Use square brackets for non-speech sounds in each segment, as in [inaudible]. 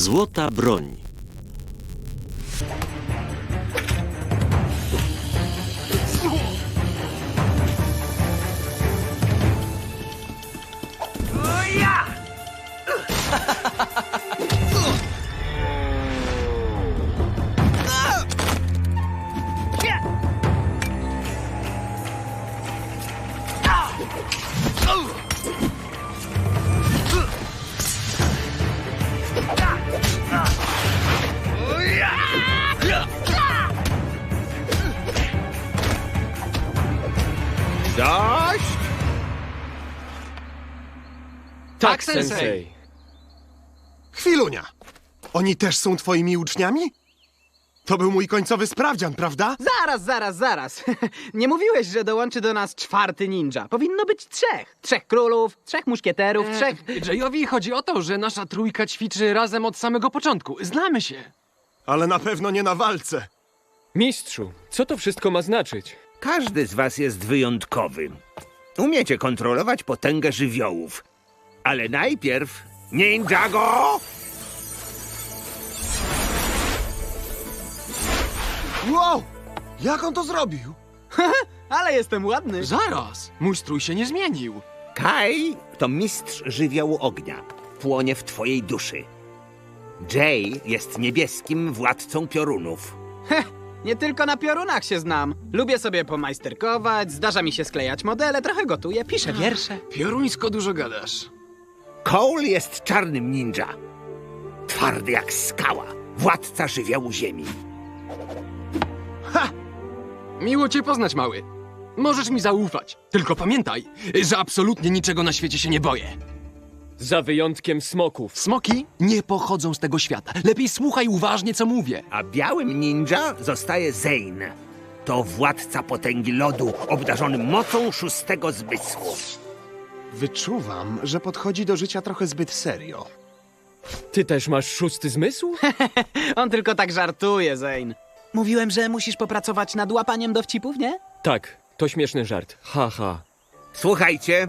Złota broń. Dość! Tak, sensei. Chwilunia! Oni też są twoimi uczniami? To był mój końcowy sprawdzian, prawda? Zaraz, zaraz, zaraz. [laughs] Nie mówiłeś, że dołączy do nas czwarty ninja. Powinno być trzech. Trzech królów, trzech muszkieterów, trzech... Jayowi chodzi o to, że nasza trójka ćwiczy razem od samego początku. Znamy się. Ale na pewno nie na walce. Mistrzu, co to wszystko ma znaczyć? Każdy z was jest wyjątkowy. Umiecie kontrolować potęgę żywiołów. Ale najpierw Ninjago! Wow! Jak on to zrobił? [laughs] Ale jestem ładny. Zaraz. Mój strój się nie zmienił. Kai to mistrz żywiołu ognia. Płonie w twojej duszy. Jay jest niebieskim władcą piorunów. Nie tylko na piorunach się znam. Lubię sobie pomajsterkować, zdarza mi się sklejać modele, trochę gotuję, piszę wiersze. Pioruńsko dużo gadasz. Cole jest czarnym ninja. Twardy jak skała. Władca żywiołu ziemi. Miło cię poznać, mały. Możesz mi zaufać. Tylko pamiętaj, że absolutnie niczego na świecie się nie boję. Za wyjątkiem smoków. Smoki nie pochodzą z tego świata. Lepiej słuchaj uważnie, co mówię. A białym ninja zostaje Zane. To władca potęgi lodu, obdarzony mocą szóstego zmysłu. Wyczuwam, że podchodzi do życia trochę zbyt serio. Ty też masz szósty zmysł? [laughs] On tylko tak żartuje, Zane. Mówiłem, że musisz popracować nad łapaniem dowcipów, nie? tak, to śmieszny żart. Ha, ha. Słuchajcie.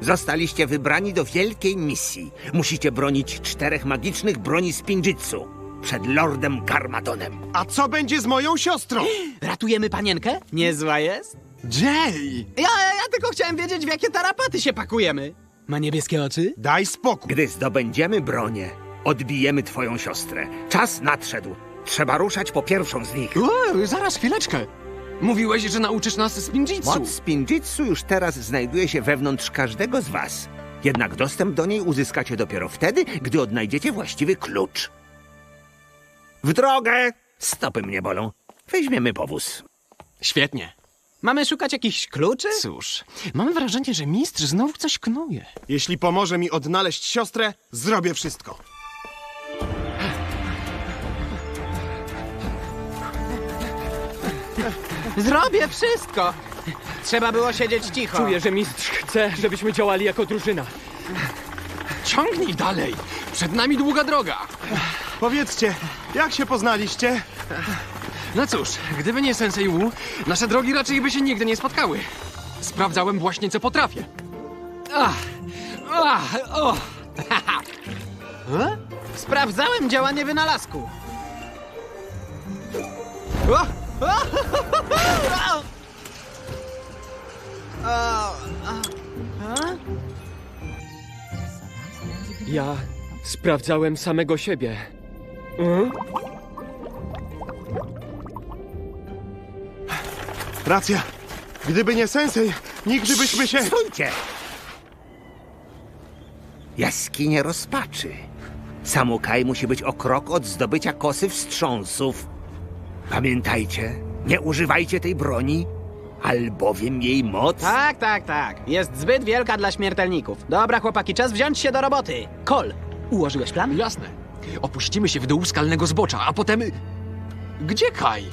Zostaliście wybrani do wielkiej misji. Musicie bronić czterech magicznych broni Spinjitzu przed Lordem Garmadonem. A co będzie z moją siostrą? [gasps] Ratujemy panienkę? Niezła jest. Jay! Ja, ja, tylko chciałem wiedzieć, w jakie tarapaty się pakujemy. Ma niebieskie oczy? Daj spokój. Gdy zdobędziemy bronię, odbijemy twoją siostrę. Czas nadszedł. Trzeba ruszać po pierwszą z nich. O, zaraz, chwileczkę. Mówiłeś, że nauczysz nas spinjitsu. Moc Spinjitzu już teraz znajduje się wewnątrz każdego z was. Jednak dostęp do niej uzyskacie dopiero wtedy, gdy odnajdziecie właściwy klucz. W drogę! Stopy mnie bolą. Weźmiemy powóz. Świetnie. Mamy szukać jakichś kluczy? Cóż, mam wrażenie, że mistrz znowu coś knuje. Jeśli pomoże mi odnaleźć siostrę, zrobię wszystko. Zrobię wszystko. Trzeba było siedzieć cicho. Czuję, że mistrz chce, żebyśmy działali jako drużyna. Ciągnij dalej. Przed nami długa droga. Powiedzcie, jak się poznaliście? No cóż, gdyby nie Sensei Wu, nasze drogi raczej by się nigdy nie spotkały. Sprawdzałem właśnie, co potrafię. Ach, ach, o. Sprawdzałem działanie wynalazku. O! Ja sprawdzałem samego siebie. Mhm. Racja. Gdyby nie sensei, nigdy byśmy się... Stójcie! Jaskinie rozpaczy. Samukaj musi być o krok od zdobycia kosy wstrząsów. Pamiętajcie, nie używajcie tej broni, albowiem jej moc... Tak, tak, tak. Jest zbyt wielka dla śmiertelników. Dobra, chłopaki, czas wziąć się do roboty. Kol, ułożyłeś plan? Jasne. Opuścimy się w dół skalnego zbocza, a potem... Gdzie Kai?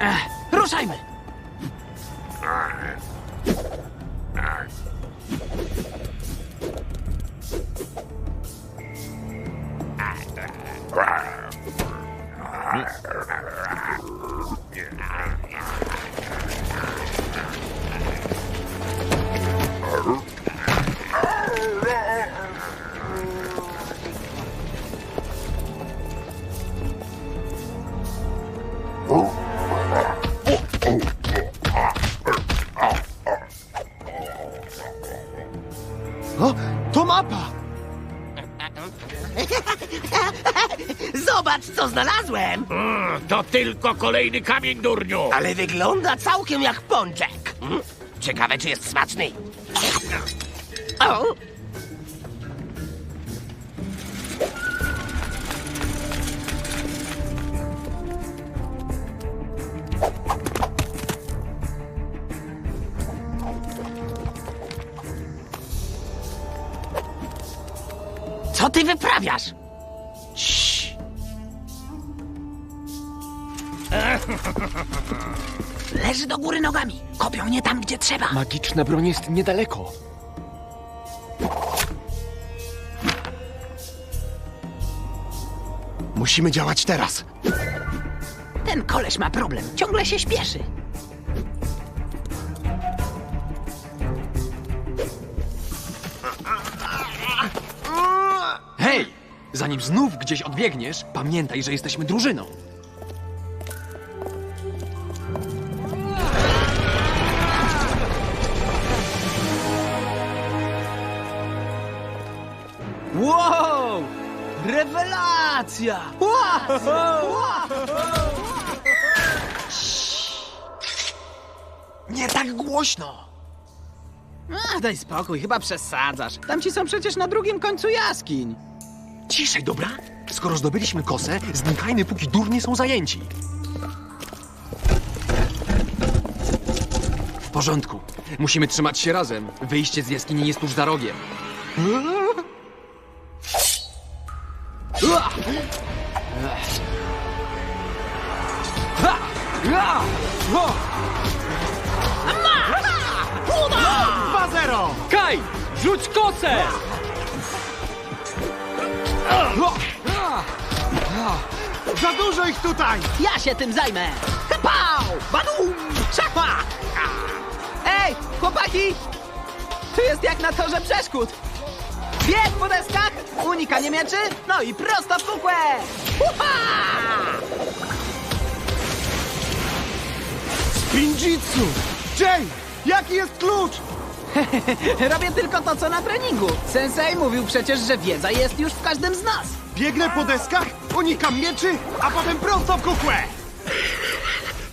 Ruszajmy! O, to mapa! Zobacz, co znalazłem! To tylko kolejny kamień, durniu! Ale wygląda całkiem jak pączek. Mm, Ciekawe, czy jest smaczny. O! Ty wyprawiasz? Leży do góry nogami. Kopią nie tam, gdzie trzeba. Magiczna broń jest niedaleko. Musimy działać teraz. Ten koleś ma problem. Ciągle się śpieszy. Zanim znów gdzieś odbiegniesz, pamiętaj, że jesteśmy drużyną. Wow! Rewelacja! Wow! Nie tak głośno! A, daj spokój, chyba przesadzasz. Tamci są przecież na drugim końcu jaskiń. Ciszej, dobra? Skoro zdobyliśmy kosę, znikajmy, póki durnie są zajęci. W porządku. Musimy trzymać się razem. Wyjście z jaskini jest tuż za rogiem. Dwa zero! Kaj! Rzuć kosę! Za dużo ich tutaj! Ja się tym zajmę. Pau! Badum! Szachma! Ej, chłopaki! Tu jest jak na torze przeszkód. Bieg po deskach, unikanie mieczy, no i prosto w kukłę! Uha! Spinjitsu! Jay! Jaki jest klucz? [laughs] Robię tylko to, co na treningu. Sensei mówił przecież, że wiedza jest już w każdym z nas. Biegnę po deskach, unikam mieczy, a potem prosto w kukłę!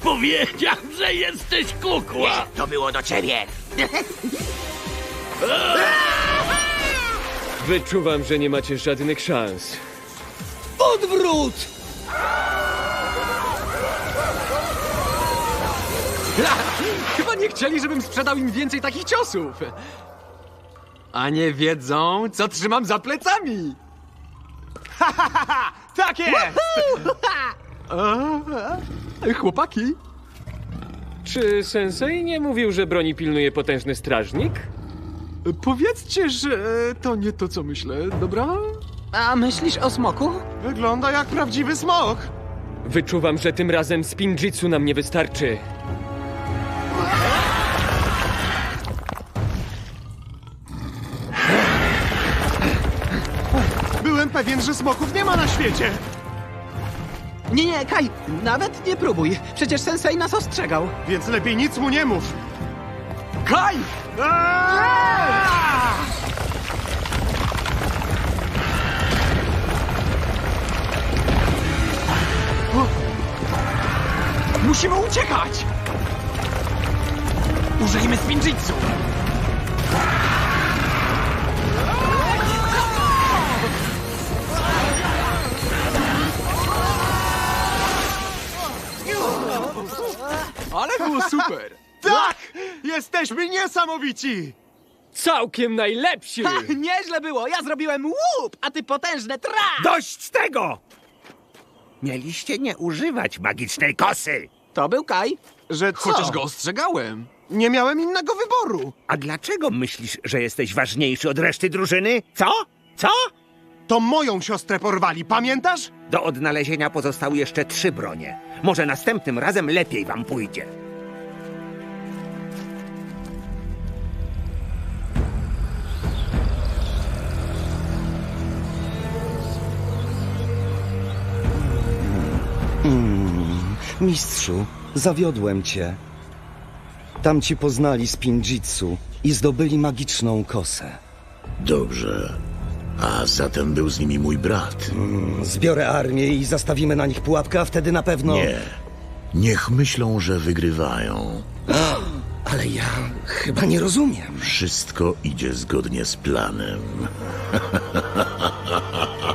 Powiedział, że jesteś kukła! To było do ciebie. [laughs] Wyczuwam, że nie macie żadnych szans. Odwrót! Nie chcieli, żebym sprzedał im więcej takich ciosów. A nie wiedzą, co trzymam za plecami. Tak jest! E, Chłopaki, Czy sensei nie mówił, że broni pilnuje potężny strażnik? powiedzcie, że to nie to, co myślę, dobra? A myślisz o smoku? Wygląda jak prawdziwy smok. Wyczuwam, że tym razem spinjitsu nam nie wystarczy. Pewien, że smoków nie ma na świecie. Nie, nie, Kaj, nawet nie próbuj. Przecież sensei nas ostrzegał. Więc lepiej nic mu nie mów. Kaj! Musimy uciekać! Użyjmy spinjitsu! Było super! Tak! Jesteśmy niesamowici! Całkiem najlepsi! Ha, nieźle było, ja zrobiłem łup, a ty potężne tra! Dość tego! Mieliście nie używać magicznej kosy. To był Kaj. Że co? Chociaż go ostrzegałem. Nie miałem innego wyboru. A dlaczego myślisz, że jesteś ważniejszy od reszty drużyny? Co? Co? To moją siostrę porwali, pamiętasz? Do odnalezienia pozostały jeszcze trzy bronie. Może następnym razem lepiej wam pójdzie. Mistrzu, zawiodłem cię. Tamci poznali spinjitsu i zdobyli magiczną kosę. Dobrze. A zatem był z nimi mój brat. Zbiorę armię i zastawimy na nich pułapkę, a wtedy na pewno... Nie. Niech myślą, że wygrywają. Ale ja chyba nie rozumiem. Wszystko idzie zgodnie z planem. [laughs]